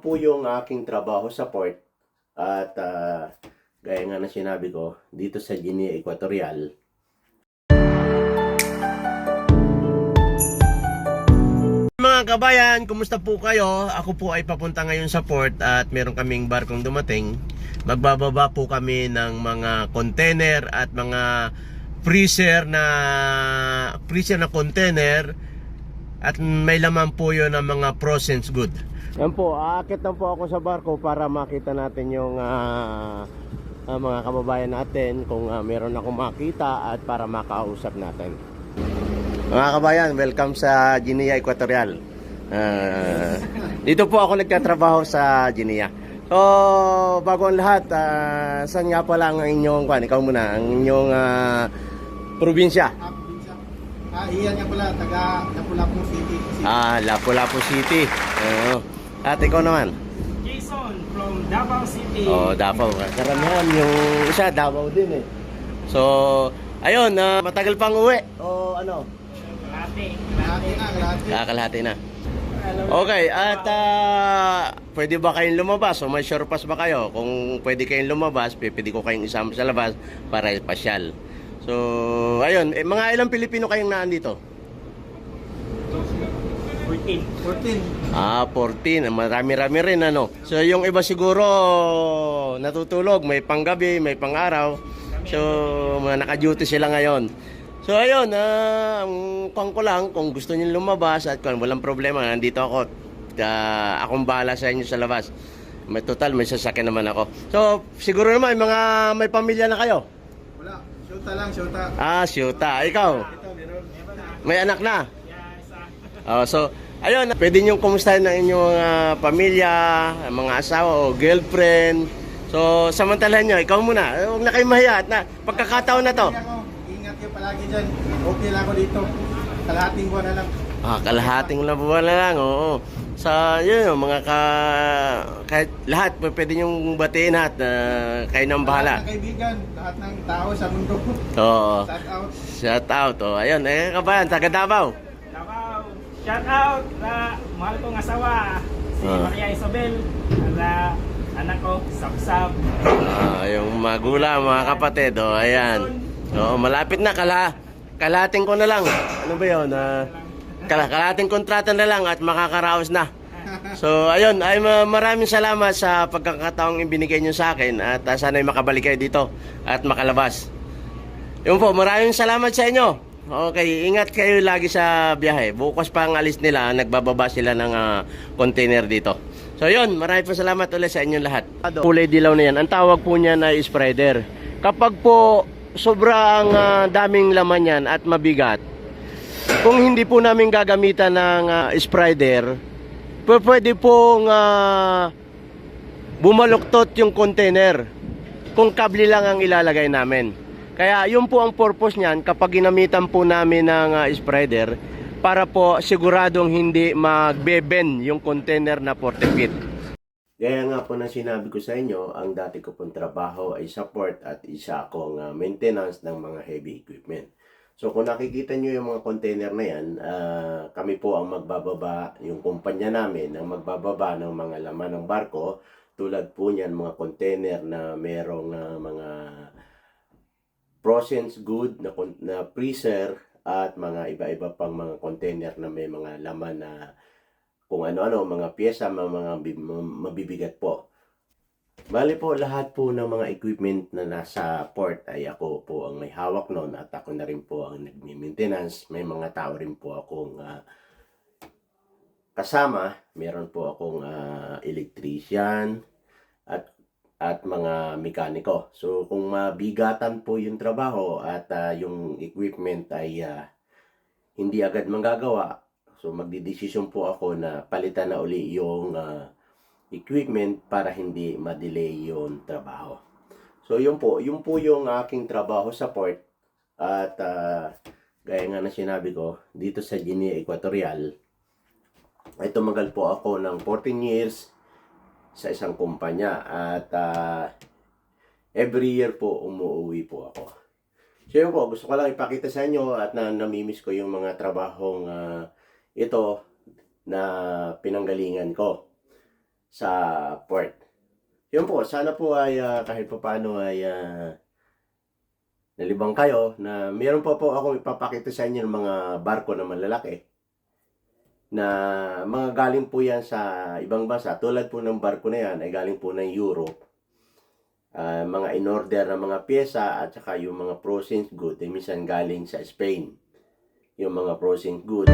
po yung aking trabaho sa port. At ah, gaya nga na sinabi ko, dito sa Guinea Equatorial, Mga kabayan, kumusta po kayo? Ako po ay papunta ngayon sa port at meron kaming barkong dumating. Magbababa po kami ng mga container at mga freezer na freezer na container at may laman po yun ng mga processed good. Yan po, aakit lang po ako sa barko para makita natin yung ah, ah, mga kababayan natin kung ah, meron akong makita at para makausap natin. Mga kabayan, welcome sa Guinea Equatorial. Ah, dito po ako nagtatrabaho sa Guinea. So, bago ang lahat, ah, saan nga pala ang inyong, kwan, ikaw muna, ang inyong ah, probinsya? Ah, probinsya. Ah, iyan nga pala, taga Lapu-Lapu City. Ah, Lapu-Lapu City. Oo. At ikaw naman? Jason from Davao City. Oh, Davao. Karamihan yung isa, Davao din eh. So, ayun, ah, matagal pang uwi. O ano? Kalate. Kalahati na, kalahati. Kakalahati na. Okay, at ah, pwede ba kayong lumabas? O may sure pass ba kayo? Kung pwede kayong lumabas, pwede ko kayong isama sa labas para pasyal. So, ayun, eh, mga ilang Pilipino kayong naan dito? 14. 14. Ah, 14. Marami-rami rin ano. So yung iba siguro natutulog, may panggabi, may pang-araw. So mga naka-duty sila ngayon. So ayun, ah, ang pang ko lang kung gusto niyo lumabas at kung walang problema, nandito ako. Ah, akong bahala sa inyo sa labas. May total, may sasakyan naman ako. So siguro naman may mga may pamilya na kayo. Wala, syuta lang, syuta. Ah, syuta. Ikaw, may anak na. Isa. Oh, so, ayun, pwede nyo kumustahin ang inyong mga pamilya, mga asawa o girlfriend. So, samantalahan nyo, ikaw muna. Eh, Huwag na kayo mahiya at na, pagkakataon na to. Ingat kayo palagi dyan. Okay lang ako dito. Kalahating buwan na lang. Ah, kalahating na buwan na lang, oo. Sa, yun, mga ka, kahit lahat, pwede nyong batiin lahat na kayo nang bahala. Lahat ng kaibigan, lahat ng tao sa mundo. Oo. Shout out. Shout out, oh. Ayun, eh, kabayan, taga Davao. Shout out sa mahal kong asawa. Si Ah. Maria Isabel. Sa anak ko, Sabsab. Ah, yung magulang, mga kapatid, oh, ayan. Oo, malapit na, kala, kalating ko na lang. Ano ba yun? Ah, kala, kalating kontrata na lang at makakaraos na. So, ayun, ay ma- maraming salamat sa pagkakataong ibinigay nyo sa akin at ah, sana'y makabalik kayo dito at makalabas. Yun po, maraming salamat sa inyo. Okay, ingat kayo lagi sa biyahe. Bukas pa ang alis nila, nagbababa sila ng ah, container dito. So yun, maraming po salamat ulit sa inyong lahat. Kulay dilaw na yan. Ang tawag po niya na spreader. Kapag po sobrang ah, daming laman yan at mabigat, kung hindi po namin gagamitan ng ah, spreader, pwede pong ah, bumaluktot yung container kung kable lang ang ilalagay namin. Kaya yun po ang purpose niyan kapag ginamitan po namin ng ah, spreader para po siguradong hindi magbeben yung container na 40 feet. Gaya nga po na sinabi ko sa inyo, ang dati ko pong trabaho ay support at isa akong ah, maintenance ng mga heavy equipment. So kung nakikita nyo yung mga container na yan, ah, kami po ang magbababa, yung kumpanya namin ang magbababa ng mga laman ng barko tulad po niyan mga container na merong ah, mga processed good na, na freezer at mga iba-iba pang mga container na may mga laman na kung ano-ano, mga pyesa, mga, mga bi- ma- mabibigat po. Bali po, lahat po ng mga equipment na nasa port ay ako po ang may hawak noon at ako na rin po ang nagmi-maintenance. May mga tao rin po akong ah, kasama. Meron po akong ah, electrician at at mga mekaniko. So kung mabigatan po yung trabaho at ah, yung equipment ay ah, hindi agad manggagawa, so magdidesisyon po ako na palitan na uli yung ah, equipment para hindi ma-delay yung trabaho. So yun po, yun po yung aking trabaho sa port at ah, gaya nga na sinabi ko, dito sa Guinea Equatorial, ay tumagal po ako ng 14 years sa isang kumpanya at ah, every year po umuwi po ako. So yun po, gusto ko lang ipakita sa inyo at na namimiss ko yung mga trabahong ah, ito na pinanggalingan ko. sa port. Yun po, sana po ay ah, kahit pa paano ay ah, nalibang kayo na meron po po akong ipapakita sa inyo ng mga barko na malalaki na mga galing po yan sa ibang bansa. Tulad po ng barko na yan ay galing po ng Europe. Ah, mga in-order na mga pyesa at saka yung mga frozen good ay minsan galing sa Spain. Yung mga frozen good.